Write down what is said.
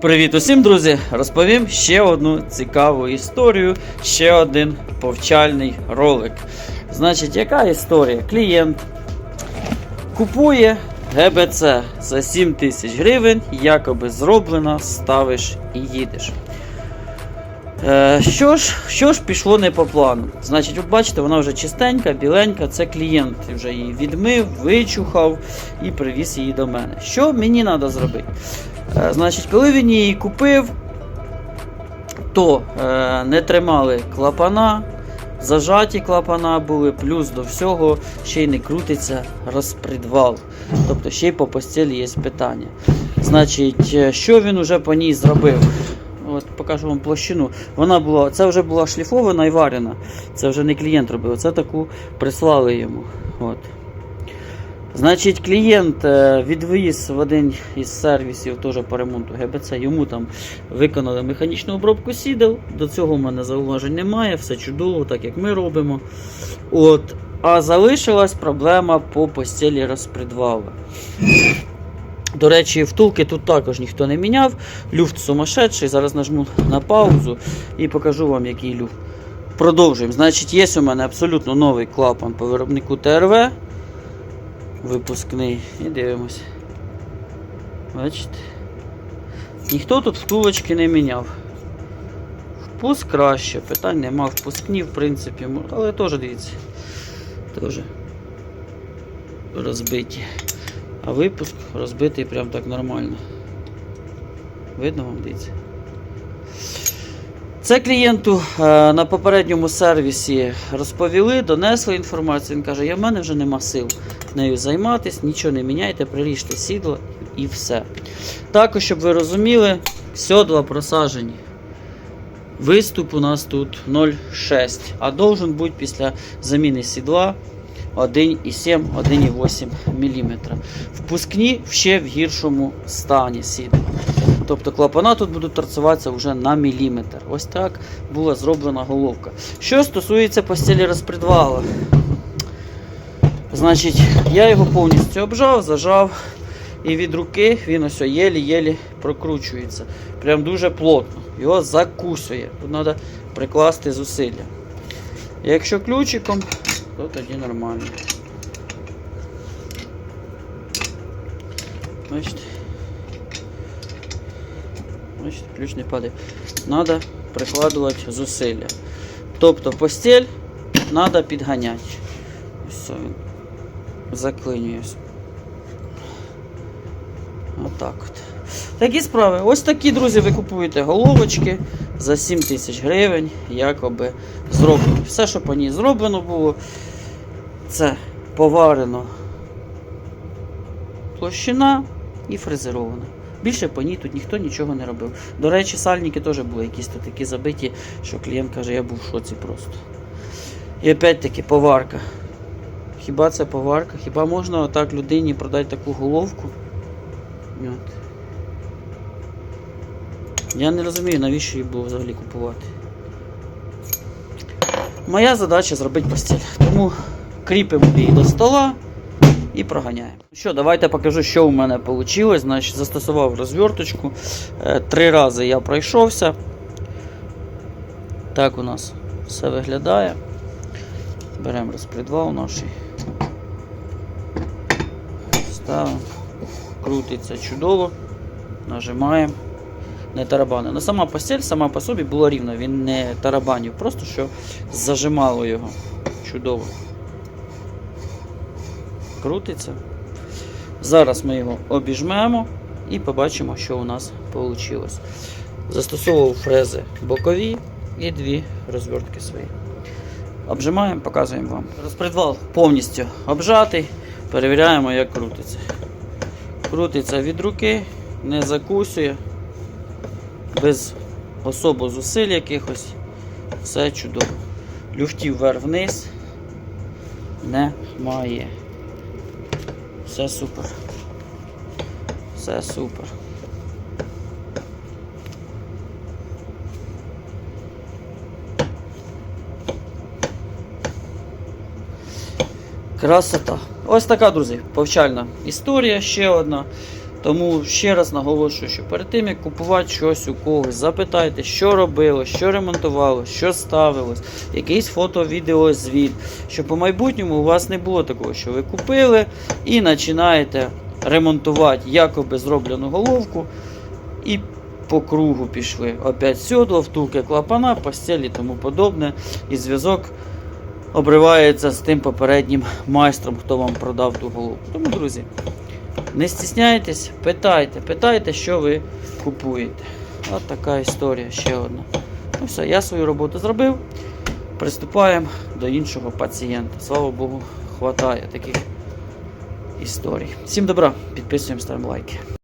Привіт усім, друзі! Розповім ще одну цікаву історію, ще один повчальний ролик. Значить, яка історія? Клієнт купує ГБЦ за 7 тисяч гривень, якоби зроблено, ставиш і їдеш. Е, що, ж, що ж пішло не по плану? Значить, от бачите, вона вже чистенька, біленька, це клієнт вже її відмив, вичухав і привіз її до мене. Що мені треба зробити? Е, Значить, коли він її купив, то е, не тримали клапана, зажаті клапана були, плюс до всього ще й не крутиться розпредвал. Тобто ще й по постелі є питання. Значить, е, що він уже по ній зробив? От покажу вам площину. Вона була, це вже була шліфована і варена. Це вже не клієнт робив, це таку прислали йому. От. Значить, клієнт е, відвіз в один із сервісів теж по ремонту ГБЦ. Йому там виконали механічну обробку сідел. До цього в мене зауважень немає, все чудово, так як ми робимо. От. А залишилась проблема по постелі розпредвала. До речі, втулки тут також ніхто не міняв. Люфт сумасшедший. Зараз нажму на паузу і покажу вам, який люфт. Продовжуємо. Значить, є у мене абсолютно новий клапан по виробнику ТРВ. Випускний. І дивимось. Бачите? Ніхто тут втулочки не міняв. Впуск краще, питань нема. Впускні, в принципі, але теж дивіться. Теж розбиті. А випуск розбитий прям так нормально. Видно вам дивіться? Це клієнту е, на попередньому сервісі розповіли, донесли інформацію. Він каже, я в мене вже нема сил нею займатися, нічого не міняйте, приріжте сідло і все. Також, щоб ви розуміли, сьодла просажені. Виступ у нас тут 0,6, а должен бути після заміни сідла 1,7, 1,8 мм. Впускні ще в гіршому стані сідла. Тобто клапана тут будуть торцюватися вже на міліметр. Ось так була зроблена головка. Що стосується постелі розпредвала, значить, я його повністю обжав, зажав. І від руки він ось єлі-єлі прокручується. Прям дуже плотно. Його закусує. Тут треба прикласти зусилля. Якщо ключиком, то тоді нормально. Бачите? Бачите, ключ не падає. Треба прикладувати зусилля. Тобто постель треба підганяти. Все, він. Отак от. Такі справи. Ось такі, друзі, ви купуєте головочки за 7 тисяч гривень, якоби зроблено. Все, що по ній зроблено було, це поварено площина і фрезерована. Більше по ній тут ніхто нічого не робив. До речі, сальники теж були якісь тут такі забиті, що клієнт каже, я був в шоці просто. І опять-таки поварка. Хіба це поварка? Хіба можна отак людині продати таку головку? Я не розумію, навіщо її було взагалі купувати. Моя задача зробити постіль. Тому кріпимо її до стола і проганяємо. Ну Що, давайте покажу, що у мене вийшло. Значить, застосував розверточку. Е, Три рази я пройшовся. Так у нас все виглядає. Беремо розпредвал наш. Ставимо. Крутиться чудово. Нажимаємо. Не тарабани. Ну, сама постель сама по собі була рівна, він не тарабанів, просто що зажимало його. Чудово. Крутиться. Зараз ми його обіжмемо і побачимо, що у нас вийшло. Застосовував фрези бокові і дві розвертки свої. Обжимаємо, показуємо вам. Розпредвал повністю обжатий. Перевіряємо, як крутиться. Крутиться від руки, не закусує, без особо зусиль якихось. Все чудово. Люфтів вверх-вниз немає. Все супер. Все супер. Красота. Ось така, друзі, повчальна історія ще одна. Тому ще раз наголошую, що перед тим як купувати щось у когось, запитайте, що робилось, що ремонтувалось, що ставилось, якийсь фото-відеозвіт, щоб по майбутньому у вас не було такого, що ви купили і починаєте ремонтувати якоби зроблену головку і по кругу пішли. Опять сьодло, втулки клапана, постелі і тому подобне. І зв'язок обривається з тим попереднім майстром, хто вам продав ту головку. Тому, друзі, не стісняйтесь, питайте, питайте, що ви купуєте. От така історія ще одна. Ну все, я свою роботу зробив. Приступаємо до іншого пацієнта. Слава Богу, хватає таких історій. Всім добра, підписуємо, ставимо лайки.